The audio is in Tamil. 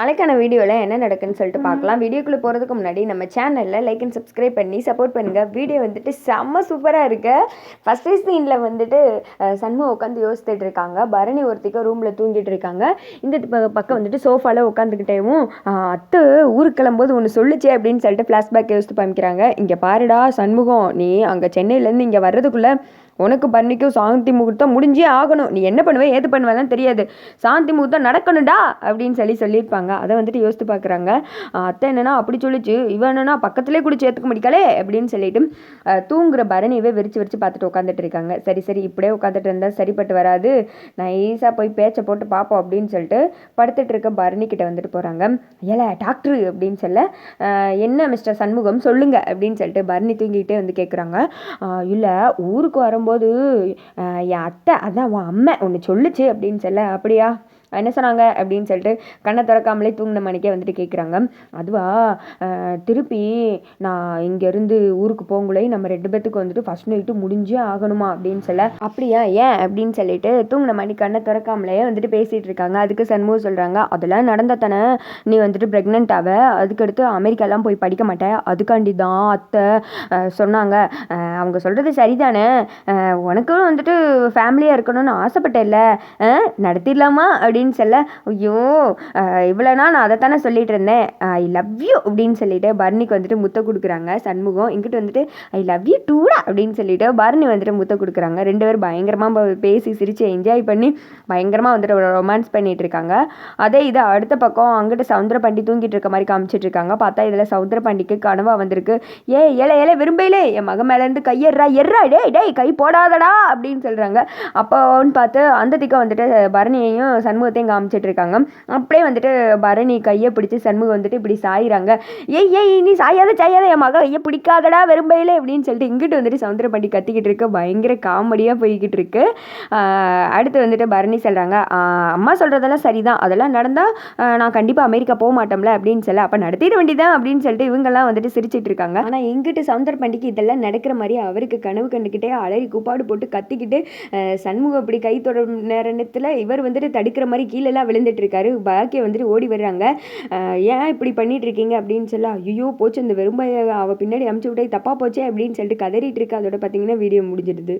நாளைக்கான வீடியோவில் என்ன நடக்குன்னு சொல்லிட்டு பார்க்கலாம் வீடியோக்குள்ளே போகிறதுக்கு முன்னாடி நம்ம சேனலில் லைக் அண்ட் சப்ஸ்கிரைப் பண்ணி சப்போர்ட் பண்ணுங்கள் வீடியோ வந்துட்டு செம்ம சூப்பராக இருக்கு. ஃபஸ்ட்டு சீனில் வந்துட்டு சண்முகம் உட்காந்து யோசித்துட்டு இருக்காங்க. பரணி ஒருத்திக்க ரூமில் தூங்கிட்டு இருக்காங்க. இந்த பக்கம் வந்துட்டு சோஃபாவில் உட்காந்துக்கிட்டேவும் அத்தை ஊருக்கு கிளம்போது ஒன்று சொல்லுச்சே அப்படின்னு சொல்லிட்டு ஃப்ளாஷ்பேக் யோசித்து காமிக்கிறாங்க இங்கே பாருடா சண்முகம் நீ அங்கே சென்னையிலேருந்து இங்கே வர்றதுக்குள்ளே உனக்கு பன்னிக்கும் சாந்தி முகூர்த்தம் முடிஞ்சே ஆகணும். நீ என்ன பண்ணுவே ஏது பண்ணுவேலாம் தெரியாது. சாந்தி முகூர்த்தம் நடக்கணும்டா அப்படின்னு சொல்லி சொல்லியிருப்பாங்க. அதை வந்துட்டு யோசித்து பார்க்குறாங்க. அத்தை என்னன்னா அப்படி சொல்லிச்சு. இவன் என்னன்னா பக்கத்துலேயே குடிச்சு ஏற்றுக்க முடிக்கலே அப்படின்னு சொல்லிட்டு தூங்குற பரணியவே விரிச்சு விரிச்சு பார்த்துட்டு உட்காந்துட்டு இருக்காங்க. சரி சரி இப்படியே உட்காந்துட்டு இருந்தால் சரிப்பட்டு வராது. நைஸாக போய் பேச்சை போட்டு பார்ப்போம் அப்படின்னு சொல்லிட்டு படுத்துட்டு இருக்க பரணி கிட்ட வந்துட்டு போகிறாங்க ஏல டாக்டர் அப்படின்னு சொல்ல என்ன மிஸ்டர் சண்முகம்? சொல்லுங்க அப்படின்னு சொல்லிட்டு பரணி தூங்கிக்கிட்டே வந்து கேட்குறாங்க இல்லை ஊருக்கு வரும்போது போது என் அத்தை அதான் உன் அம்மை ஒன்று சொல்லுச்சு அப்படின்னு சொல்ல அப்படியா? என்ன சொன்னாங்க அப்படின்னு சொல்லிட்டு கண்ணை திறக்காமலே தூங்கின மணிக்கே வந்துட்டு கேட்குறாங்க அதுவா? திருப்பி நான் இங்கேருந்து ஊருக்கு போகுங்களே நம்ம ரெண்டு பேத்துக்கு வந்துட்டு ஃபஸ்ட் நைட்டு முடிஞ்சே ஆகணுமா அப்படின்னு சொல்ல அப்படியா? ஏன்? அப்படின்னு சொல்லிட்டு தூங்கின மணி கண்ணை திறக்காமலே வந்துட்டு பேசிகிட்டு இருக்காங்க. அதுக்கு சண்முகம் சொல்கிறாங்க அதெல்லாம் நடந்தா தானே நீ வந்துட்டு ப்ரெக்னென்ட் ஆவ? அதுக்கடுத்து அமெரிக்காலாம் போய் படிக்க மாட்டேன் அதுக்காண்டி தான் அத்தை சொன்னாங்க. அவங்க சொல்கிறது சரிதானே? உனக்கும் வந்துட்டு ஃபேமிலியாக இருக்கணும்னு ஆசைப்பட்டேல்ல? நடத்திடலாமா? நடத்திடலாமா அப்படின்னு சொல்ல ஐயோ இவ்வளோ நாள் நான் அதைத்தானே சொல்லிட்டு இருந்தேன். ஐ லவ் யூ அப்படின்னு சொல்லிட்டு பரணிக்கு வந்துட்டு முத்த கொடுக்குறாங்க. சண்முகம் இங்கிட்டு வந்துட்டு ஐ லவ் யூ டூடா அப்படின்னு சொல்லிட்டு பரணி வந்துட்டு முத்த கொடுக்குறாங்க. ரெண்டு பேரும் பயங்கரமாக பேசி சிரித்து என்ஜாய் பண்ணி பயங்கரமாக வந்துட்டு ரொமான்ஸ் பண்ணிட்டு இருக்காங்க. அதே இது அடுத்த பக்கம் அங்கிட்டு சவுந்தர பண்டி தூங்கிட்டு இருக்க மாதிரி காமிச்சிட்டு இருக்காங்க. பார்த்தா இதில் சவுந்தர பாண்டிக்கு கனவா வந்திருக்கு. ஏ ஏழை ஏழை விரும்பையிலே என் மகன் மேலேருந்து கையெறா எர்றா டே டேய் கை போடாதடா அப்படின்னு சொல்கிறாங்க அப்போன்னு பார்த்து அந்த திக்க வந்துட்டு பரணியையும் சண்முகத்தையும் காமிச்சிட்டு இருக்காங்க அப்படியே வந்துட்டு பரணி கையை பிடிச்சி சண்முகம் வந்துட்டு இப்படி சாயிறாங்க. ஏய் ஏய் நீ சாயாத சாயாத என் மகன் கையை பிடிக்காதடா வெறும்பையிலே அப்படின்னு சொல்லிட்டு இங்கிட்டு வந்துட்டு சவுந்தர பாண்டி கத்திக்கிட்டு இருக்கு. பயங்கர காமெடியாக போய்கிட்டு இருக்கு. அடுத்து வந்துட்டு பரணி சொல்கிறாங்க அம்மா சொல்கிறதெல்லாம் சரிதான். அதெல்லாம் நடந்தால் நான் கண்டிப்பாக அமெரிக்கா போக மாட்டோம்ல அப்படின்னு சொல்ல. அப்போ நடத்திட வேண்டியதான் அப்படின்னு சொல்லிட்டு இவங்கெல்லாம் வந்துட்டு சிரிச்சிட்டு இருக்காங்க. ஆனால் எங்கிட்ட சவுந்தர பண்டிகை இதெல்லாம் நடக்கிற மாதிரி அவருக்கு கனவு கண்டுக்கிட்டே அலறி கூப்பாடு போட்டு கத்திக்கிட்டு சண்முகம் அப்படி கை தொடரும் நேரத்தில் இவர் வந்துட்டு தடுக்கிற மாதிரி கீழெல்லாம் விழுந்துட்டு இருக்காரு பாக்கிய வந்துட்டு ஓடி வர்றாங்க. ஏன் இப்படி பண்ணிட்டு இருக்கீங்க அப்படின்னு சொல்ல ஐயோ போச்சு அந்த வெறும்பாய அவ பின்னாடி அமுச்சு விட்டே தப்பா போச்சே அப்படின்னு சொல்லிட்டு கதறிட்டு இருக்கு அதோட பார்த்தீங்கன்னா வீடியோ முடிஞ்சிடுது.